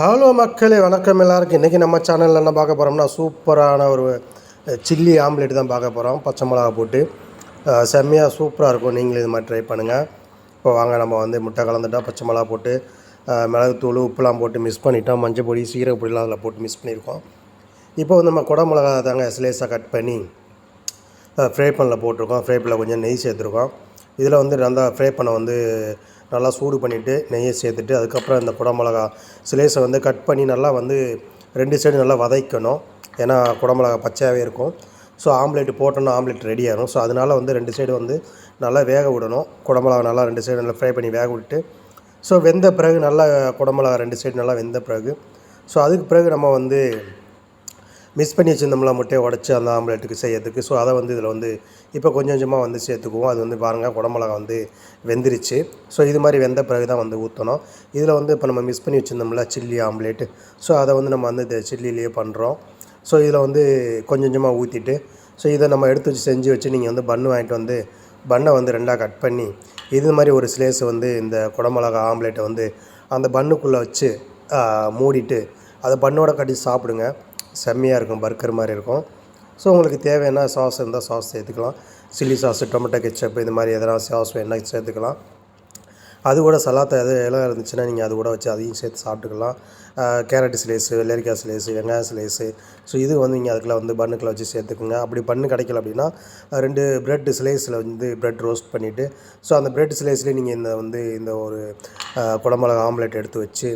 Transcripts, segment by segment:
Hello மக்களே வணக்கம் எல்லாருக்கும். இன்றைக்கி நம்ம சேனலில் என்ன பார்க்க போகிறோம்னா சூப்பரான ஒரு சில்லி ஆம்லேட் தான் பார்க்க போகிறோம் பச்சை மிளகா போட்டு செம்மையாக சூப்பராக இருக்கும். நீங்களும் இது மாதிரி ட்ரை பண்ணுங்கள் இப்போ வாங்க நம்ம வந்து முட்டை கலந்துட்டோம் பச்சை மிளகா போட்டு மிளகு மிளகுத்தூள் உப்புலாம் போட்டு மிக்ஸ் பண்ணிட்டோம். மஞ்சள் பொடி சீரக பொடிலாம் அதில் போட்டு மிக்ஸ் பண்ணியிருக்கோம். இப்போ வந்து நம்ம குடை மிளகா தாங்க ஸ்லேஸாக கட் பண்ணி ஃப்ரை பண்ணல போட்டிருக்கோம். ஃப்ரை பண்ணில் கொஞ்சம் நெய் சேர்த்துருக்கோம். இதில் வந்து நல்லா ஃப்ரை பண்ண வந்து நல்லா சூடு பண்ணிவிட்டு நெய்யை சேர்த்துட்டு அதுக்கப்புறம் இந்த குடமிளகா சிலேஸை வந்து கட் பண்ணி நல்லா வந்து ரெண்டு சைடு நல்லா வதக்கணும். ஏன்னா குடமிளகா பச்சையாகவே இருக்கும். ஸோ ஆம்லேட் போட்டோன்னா ஆம்லேட் ரெடி ஆகும் ஸோ அதனால் வந்து ரெண்டு சைடு வந்து நல்லா வேக விடணும். குடமிளகா நல்லா ரெண்டு சைடு நல்லா ஃப்ரை பண்ணி வேக விட்டு ஸோ வெந்த பிறகு நல்லா குடமிளகா ரெண்டு சைடு நல்லா வெந்த பிறகு. ஸோ அதுக்கு பிறகு நம்ம வந்து மிஸ் பண்ணி வச்சுருந்தோம்ல முட்டையை உடச்சி அந்த ஆம்லேட்டுக்கு செய்யறதுக்கு. ஸோ அதை வந்து இதில் வந்து இப்போ கொஞ்சம் கொஞ்சமாக வந்து சேர்த்துக்குவோம். அது வந்து பாருங்கள் குடமிளகா வந்து வெந்துருச்சு. ஸோ இது மாதிரி வெந்த பிறகு தான் வந்து ஊற்றணும் இதில் வந்து இப்போ நம்ம மிஸ் பண்ணி வச்சுருந்தோம்ல சில்லி ஆம்லேட்டு. ஸோ அதை வந்து நம்ம வந்து இந்த சில்லிலேயே பண்ணுறோம் ஸோ இதில் வந்து கொஞ்சம் கொஞ்சமாக ஊற்றிட்டு ஸோ இதை நம்ம எடுத்து வச்சு செஞ்சு வச்சு நீங்கள் வந்து பன்னு வாங்கிட்டு வந்து பன்னை வந்து ரெண்டாக கட் பண்ணி இது மாதிரி ஒரு ஸ்லேஸ் வந்து இந்த குடமிளகா ஆம்லேட்டை வந்து அந்த பன்னுக்குள்ளே வச்சு மூடிட்டு அதை பண்ணோட கட்டி சாப்பிடுங்க. செம்மையாக இருக்கும் பர்கர் மாதிரி இருக்கும். ஸோ உங்களுக்கு தேவையான சாஸ் இருந்தால் சாஸ் சேர்த்துக்கலாம். சில்லி சாஸ் டொமேட்டோ கெச்சப் இது மாதிரி எதனா சாஸ் வேணால் சேர்த்துக்கலாம். அது கூட சலாத்தா எது எல்லாம் இருந்துச்சுன்னா நீங்கள் அது கூட வச்சு அதையும் சேர்த்து சாப்பிட்டுக்கலாம். கேரட் ஸ்லேஸு வெள்ளரிக்காய் ஸ்லேஸு வெங்காய ஸ்லேஸு ஸோ இது வந்து நீங்கள் அதுக்குள்ள வந்து பன்னுக்குள்ள வச்சு சேர்த்துக்குங்க. அப்படி பண்ணு கிடைக்கல அப்படின்னா ரெண்டு பிரெட் ஸ்லேஸில் வந்து பிரெட் ரோஸ்ட் பண்ணிவிட்டு ஸோ அந்த பிரெட் ஸ்லேஸ்லேயே நீங்கள் இந்த வந்து இந்த ஒரு குடமிளகா ஆம்லெட் எடுத்து வச்சு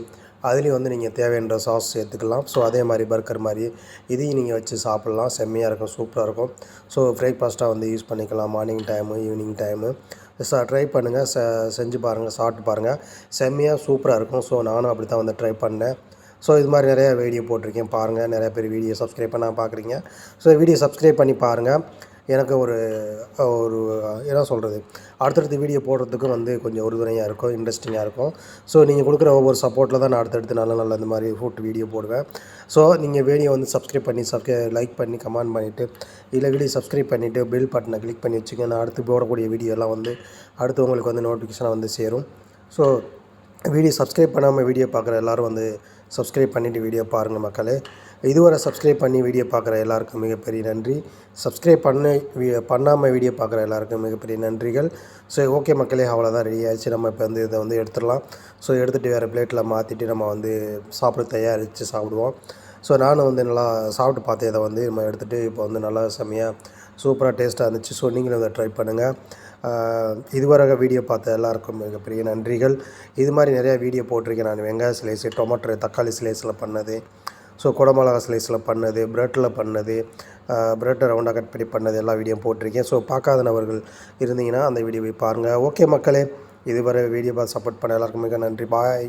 அதுலேயும் வந்து நீங்கள் தேவையான சாஸ் சேர்த்துக்கலாம். ஸோ அதே மாதிரி பர்கர் மாதிரி இதையும் நீங்கள் வச்சு சாப்பிட்லாம். செம்மையாக இருக்கும் சூப்பராக இருக்கும். ஸோ பிரேக்ஃபாஸ்ட்டாக வந்து யூஸ் பண்ணிக்கலாம். மார்னிங் டைமு ஈவினிங் டைமு ச ட்ரை பண்ணுங்கள் செஞ்சு பாருங்கள் சாப்பிட்டு பாருங்கள் செம்மையாக சூப்பராக இருக்கும். ஸோ நானும் அப்படி தான் வந்து ட்ரை பண்ணேன். ஸோ இது மாதிரி நிறையா வீடியோ போட்டிருக்கேன். பாருங்கள் நிறைய பேர் வீடியோ சப்ஸ்கிரைப் பண்ணால் பார்க்குறீங்க ஸோ வீடியோ சப்ஸ்கிரைப் பண்ணி பாருங்கள் எனக்கு ஒரு ஒரு என்ன சொல்கிறது அடுத்தடுத்த வீடியோ போடுறதுக்கும் வந்து கொஞ்சம் உறுதுணையாக இருக்கும் இன்ட்ரெஸ்டிங்காக இருக்கும். ஸோ நீங்கள் கொடுக்குற ஒவ்வொரு சப்போர்ட்டில் தான் நான் அடுத்தடுத்து நல்ல நல்ல இந்த மாதிரி ஃபுட் வீடியோ போடுவேன். ஸோ நீங்கள் வீடியோ வந்து சப்ஸ்கிரைப் பண்ணி சப்ஸ்கிரை லைக் பண்ணி கமெண்ட் பண்ணிவிட்டு இல்லை வீடியோ சப்ஸ்கிரைப் பண்ணிவிட்டு பெல் பட்டனை கிளிக் பண்ணி வச்சுங்க நான் அடுத்து போடக்கூடிய வீடியோலாம் வந்து அடுத்து உங்களுக்கு வந்து நோட்டிஃபிகேஷனாக வந்து சேரும். ஸோ வீடியோ சப்ஸ்கிரைப் பண்ணாமல் வீடியோ பார்க்குற எல்லோரும் வந்து சப்ஸ்கிரைப் பண்ணிவிட்டு வீடியோ பாருங்கள் மக்களே. இதுவரை சப்ஸ்கிரைப் பண்ணி வீடியோ பார்க்குற எல்லாருக்கும் மிகப்பெரிய நன்றி. சப்ஸ்கிரைப் பண்ண பண்ணாமல் வீடியோ பார்க்குற எல்லாருக்கும் மிகப்பெரிய நன்றிகள். ஸோ ஓகே மக்களே அவ்வளோதான் ரெடி ஆகிடுச்சு நம்ம இப்போ வந்து இதை வந்து எடுத்துடலாம். ஸோ எடுத்துகிட்டு வேறு பிளேட்டில் மாற்றிட்டு நம்ம வந்து சாப்பிட தயாரித்து சாப்பிடுவோம். ஸோ நானும் வந்து நல்லா சாப்பிட்டு பார்த்தேன் இதை வந்து நம்ம எடுத்துகிட்டு இப்போ வந்து நல்லா செம்மையாக சூப்பராக டேஸ்ட்டாக இருந்துச்சு. ஸோ நீங்களும் இதை ட்ரை பண்ணுங்கள் இதுவரை வீடியோ பார்த்த எல்லாருக்கும் மிகப்பெரிய நன்றிகள். இது மாதிரி நிறையா வீடியோ போட்டிருக்கேன் நான். வெங்காய சிலைஸு டொமேட்டோ தக்காளி சிலைஸில் பண்ணது. ஸோ குடமிளகா ஸ்லைஸில் பண்ணது ப்ரெட்டில் பண்ணது ப்ரெட்டை ரவுண்டாக கட் பண்ணி பண்ணது எல்லா வீடியோ போட்டிருக்கேன். ஸோ பார்க்காத நபர்கள் இருந்தீங்கன்னா அந்த வீடியோவை பாருங்கள் ஓகே மக்களே இதுவரை வீடியோ பார்த்து சப்போர்ட் பண்ண எல்லாருக்கும் மிக நன்றி. பாய்